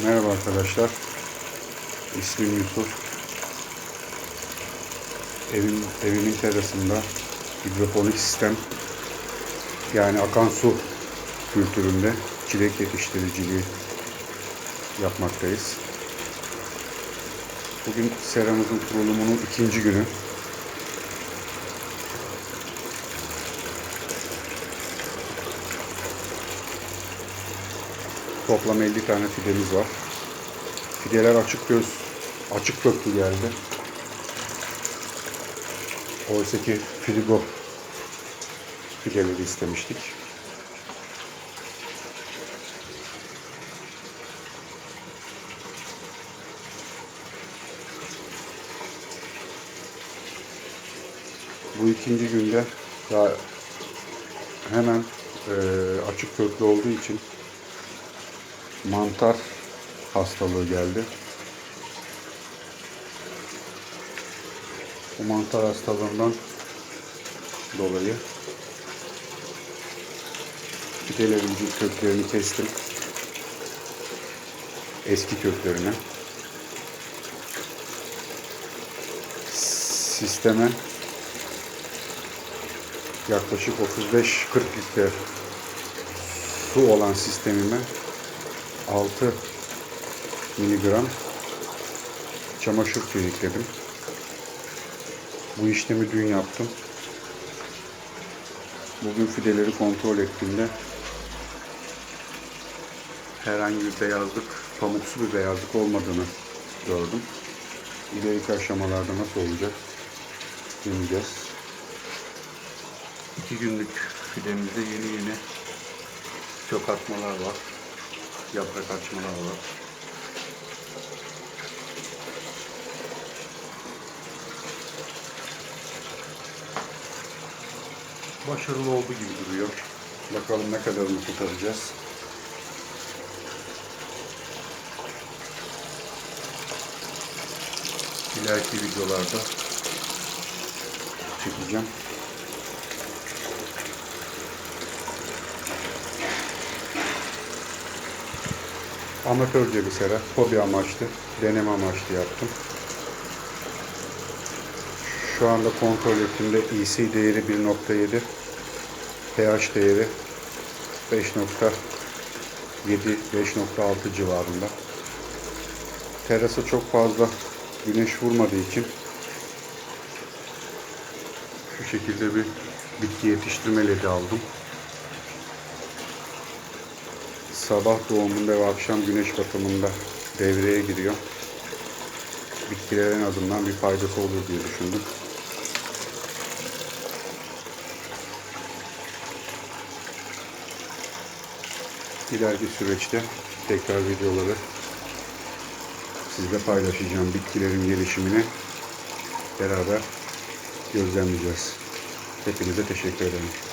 Merhaba arkadaşlar. İsmim Yusuf. Evim, evimin terasında hidroponik sistem yani akan su kültüründe çilek yetiştiriciliği yapmaktayız. Bugün seramızın kurulumunun ikinci günü. Toplam 50 tane fidemiz var. Fideler açık göz, açık köklü geldi. Oysa ki frigo fideleri istemiştik. Bu ikinci günde daha hemen e, açık köklü olduğu için mantar hastalığı geldi. Bu mantar hastalığından dolayı fidelerin köklerini kestim. Eski köklerine. Sisteme yaklaşık 35-40 litre su olan sistemime 6 miligram çamaşır suyu ekledim. Bu işlemi dün yaptım. Bugün fideleri kontrol ettiğimde herhangi bir beyazlık, pamuksu bir beyazlık olmadığını gördüm. İleriki aşamalarda nasıl olacak deneyeceğiz. İki günlük fidemizde yeni yeni kök atmalar var. Yaprak açmalar var. Başarılı olduğu gibi duruyor. Bakalım ne kadarını kurtaracağız. İleriki videolarda çekeceğim. Amatörce sera, hobi amaçlı, deneme amaçlı yaptım. Şu anda kontrol ettiğimde EC değeri 1.7, pH değeri 5.7, 5.6 civarında. Terasa çok fazla güneş vurmadığı için şu şekilde bir bitki yetiştirme ledi aldım. Sabah doğumunda ve akşam güneş batımında devreye giriyor. Bitkilere en azından bir faydası olur diye düşündüm. İleriki süreçte tekrar videoları sizle paylaşacağım. Bitkilerin gelişimini beraber gözlemleyeceğiz. Hepinize teşekkür ederim.